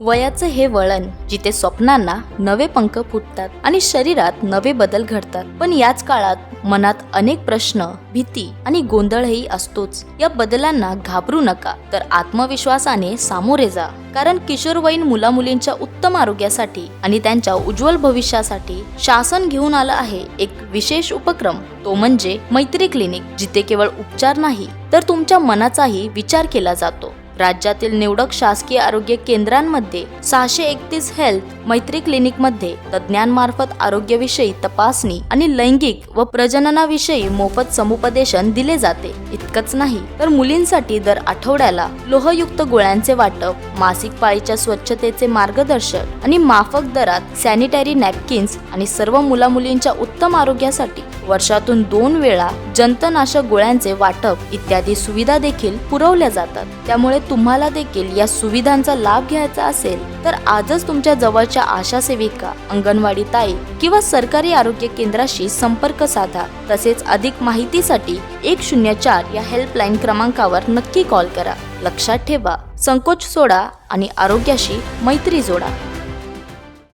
वयाचं हे वळण जिथे स्वप्नांना नवे पंख फुटतात आणि शरीरात नवे बदल घडतात. पण याच काळात मनात अनेक प्रश्न भीती आणि गोंधळही असतोच. या बदलांना घाबरू नका तर आत्मविश्वासाने सामोरे जा. कारण किशोरवयीन मुलामुलींच्या उत्तम आरोग्यासाठी आणि त्यांच्या उज्ज्वल भविष्यासाठी शासन घेऊन आलं आहे एक विशेष उपक्रम. तो म्हणजे मैत्री क्लिनिक जिथे केवळ उपचार नाही तर तुमच्या मनाचाही विचार केला जातो. राज्यातील निवडक शासकीय आरोग्य केंद्रांमध्ये सहाशे एकतीस हेल्थ मैत्री क्लिनिकमध्ये तज्ज्ञांमार्फत आरोग्यविषयी तपासणी आणि लैंगिक व प्रजननाविषयी मोफत समुपदेशन दिले जाते. इतकंच नाही तर मुलींसाठी दर आठवड्याला लोहयुक्त गोळ्यांचे वाटप मासिक पाळीच्या स्वच्छतेचे मार्गदर्शन आणि माफक दरात सॅनिटरी नॅपकिन्स आणि सर्व मुलामुलींच्या उत्तम आरोग्यासाठी वर्षातून दोन वेळा जंतनाशक गोळ्यांचे वाटप इत्यादी सुविधा देखील पुरवल्या जातात. त्यामुळे तुम्हाला देखील या सुविधांचा लाभ घ्यायचा असेल तर आजच तुमच्या जवळच्या आशा सेविका अंगणवाडी ताई किंवा सरकारी आरोग्य केंद्राशी संपर्क साधा. तसेच अधिक माहितीसाठी एक शून्य चार या हेल्पलाईन क्रमांकावर नक्की कॉल करा. लक्षात ठेवा संकोच सोडा आणि आरोग्याशी मैत्री जोडा.